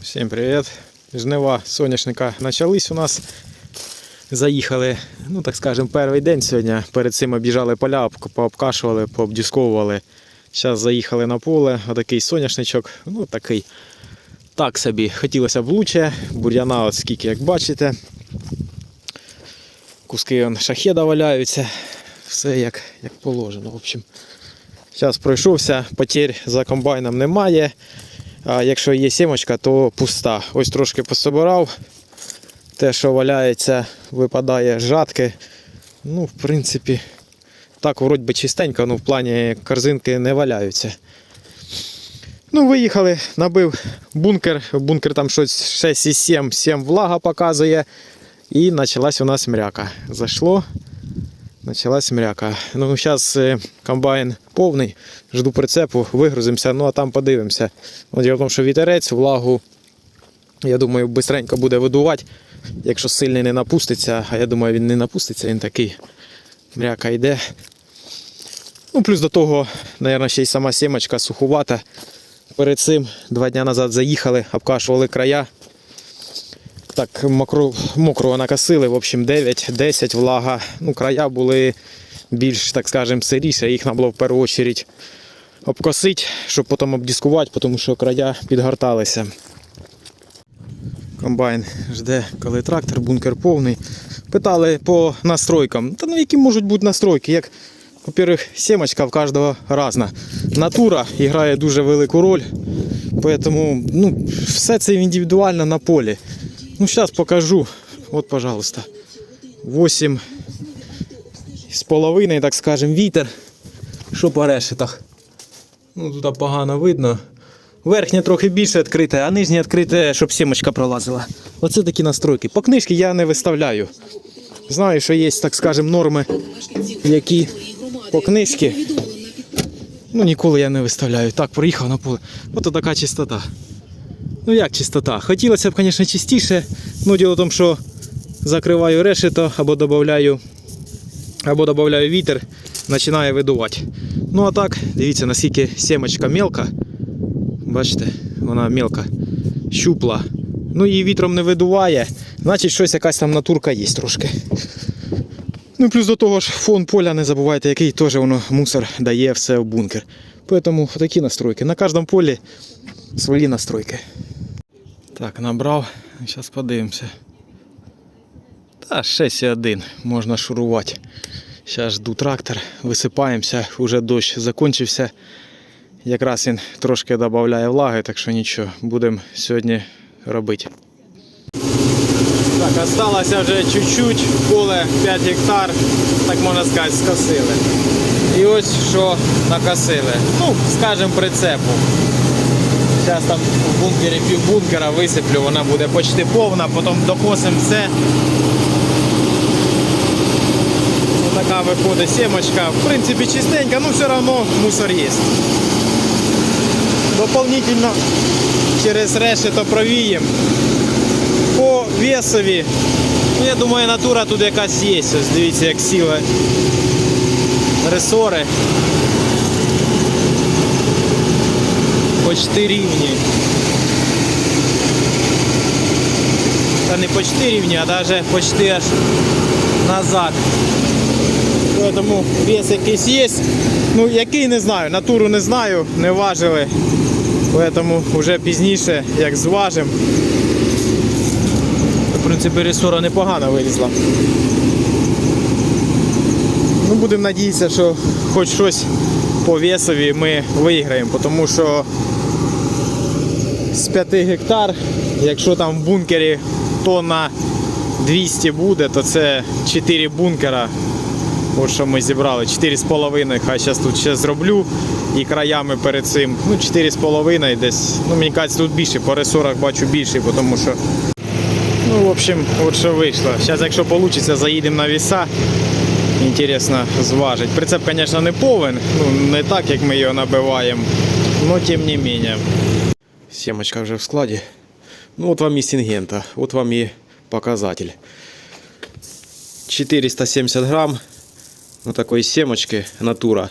Всім привіт. Жнива соняшника почались у нас. Заїхали, ну так скажемо, перший день сьогодні. Перед цим об'їжджали поля, пообкашували, пообдісковували. Зараз заїхали на поле, отакий соняшничок, ну такий. Так собі, хотілося б лучше. Бур'яна, от скільки, як бачите. Куски он, шахеда валяються. Все як, як положено. В общем, зараз пройшовся, потерь за комбайном немає. А якщо є сімочка, то пуста. Ось трошки пособирав. Те, що валяється, випадає з жатки. Ну, в принципі, так, вроді би чистенько, ну в плані корзинки не валяються. Ну, виїхали, набив бункер. Бункер там щось 6,7, 7 влага показує. І почалась у нас мряка. Зайшло. Началась мряка. Ну, зараз комбайн повний, жду прицепу, вигрузимося, ну а там подивимося. От діло в тому, що вітерець, влагу, я думаю, швидко буде видувати, якщо сильний не напуститься, а я думаю, він не напуститься, він такий мряка йде. Ну, плюс до того, мабуть, ще й сама сімочка сухувата. Перед цим два дні назад заїхали, обкашували края. Так, мокро, мокрого накосили, в общем, 9-10 влага. Ну, края були більш, так скажемо, сиріше. Їх треба було в першу чергу обкосити, щоб потім обдіскувати, тому що края підгорталися. Комбайн жде, коли трактор, бункер повний. Питали по настройкам. Та ну які можуть бути настройки? Як, во-первых, сімочка в кожного різна. Натура грає дуже велику роль. Поэтому ну, все це індивідуально на полі. Ну, сейчас покажу. Вот, пожалуйста. 8 з половиною, так скажем, вітер. Що по решетах? Ну, тут погано видно. Верхнє трохи більше відкрите, а нижнє відкрите, щоб сімочка пролазила. Оце такі настройки. По книжці я не виставляю. Знаю, що є, так скажем, норми, які по книжці. Ну, ніколи я не виставляю. Так, проїхав на поле. Ось така чистота. Ну як чистота? Хотілося б, звісно, чистіше. Ну, діло в тому, що закриваю решето або додаю, або додаю вітер, починає видувати. Ну а так, дивіться, наскільки сімочка мелка. Бачите, вона мелка, щупла. Ну її вітром не видуває, значить щось якась там натурка є трошки. Ну плюс до того ж фон поля не забувайте, який теж воно мусор дає все в бункер. Тому такі настройки. На кожному полі свої настройки. Так, набрав. Зараз подивимося. Та 6,1 можна шурувати. Зараз жду трактор, висипаємося, вже дощ закінчився. Якраз він трошки додає влаги, так що нічого, будемо сьогодні робити. Так, осталося вже чуть-чуть, поле 5 гектар, так можна сказати, скосили. І ось що накосили. Ну, скажемо, прицепу. Зараз там в бункері пів бункера висиплю, вона буде почти повна, потім докосимо все. Ось така виходить сімочка. В принципі чистенька, ну все одно мусор є. Дополнительно через решето провіємо. По весові, ну, я думаю, натура тут якась є. Ось дивіться, як сіли ресори. Почти рівні. Та не почти рівні, а навіть почти аж назад. Тому вес якийсь є. Ну, який не знаю, натуру не знаю, не важили. Тому вже пізніше, як зважимо. В принципі, ресора непогано вилізла. Ну, будемо надіятися, що хоч щось по весові ми виграємо, тому що з 5 гектар, якщо там в бункері тонна 200 буде, то це 4 бункера. От що ми зібрали, 4,5, хай зараз тут ще зроблю і краями перед цим. Ну, 4,5 десь. Ну, мені кажеться, тут більше, по ресорах бачу більше, тому що. Ну, в общем, от що вийшло. Зараз, якщо вийде, заїдемо на віса. Інтересно зважить. Прицеп, звісно, не повен, ну не так, як ми його набиваємо, але тим не менше. Сімочка вже в складі. Ну от вам і сингента, от вам і показатель. 470 грам ну, такої сімочки натура.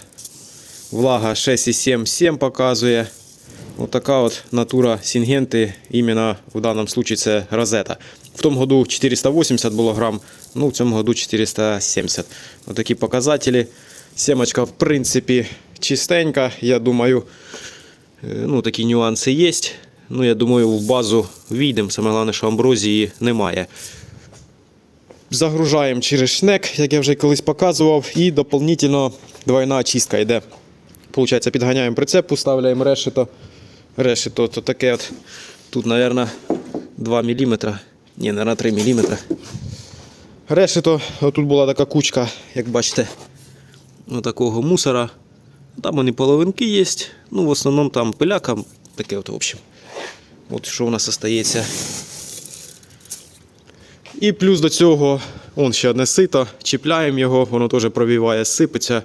Влага 6,7,7 показує. Вот такая вот натура сингенты, именно в данном случае це розета. В том году 480 було грам, ну в цьому году 470. Вот такі показателі. Семочка, в принципі, чистенька, я думаю, Е, Ну, такі нюанси є. Ну, я думаю, в базу війдемо. Саме головне, що амброзії немає. Загружаємо через шнек, як я вже колись показував, і доповнительно двойна очистка йде. Получається, підганяємо прицеп, вставляємо решето. Решето то таке от. Тут, мабуть, 2 мм. Ні, мабуть, 3 мм. Решето, тут була така кучка, як бачите, ну, такого мусора. Там вони половинки є. Ну, в основному там пиляка, таке от, в общем. От що у нас остається. І плюс до цього, он ще одне сито, чіпляємо його, воно теж пробиває, сипеться.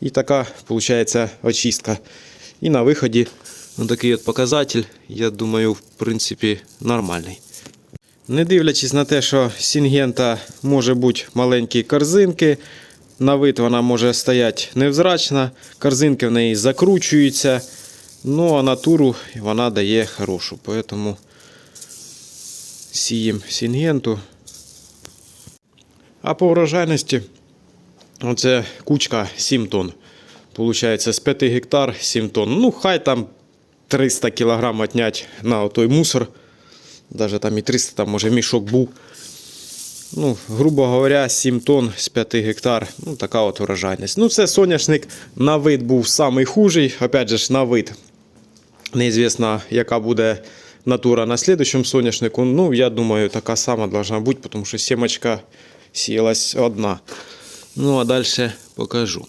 І така, виходить, очистка. І на виході ну, такий от показатель, я думаю, в принципі, нормальний. Не дивлячись на те, що сінгента може бути маленькі корзинки, на вид вона може стояти невзрачна, корзинки в неї закручуються, ну а натуру вона дає хорошу. Поэтому сіємо сінгенту. А по врожайності оце кучка 7 тонн. Получається з 5 гектар 7 тонн. Ну, хай там 300 кг отнять на той мусор. Даже там і 300, там може мішок був. Ну, грубо говоря, 7 тонн з 5 гектар. Ну, така от урожайність. Ну, це соняшник на вид був самий хужий. Опять же на вид. Неізвісно, яка буде натура на слідчому соняшнику. Ну, я думаю, така сама должна бути, тому що сімочка сіялась одна. Ну, а далі покажу.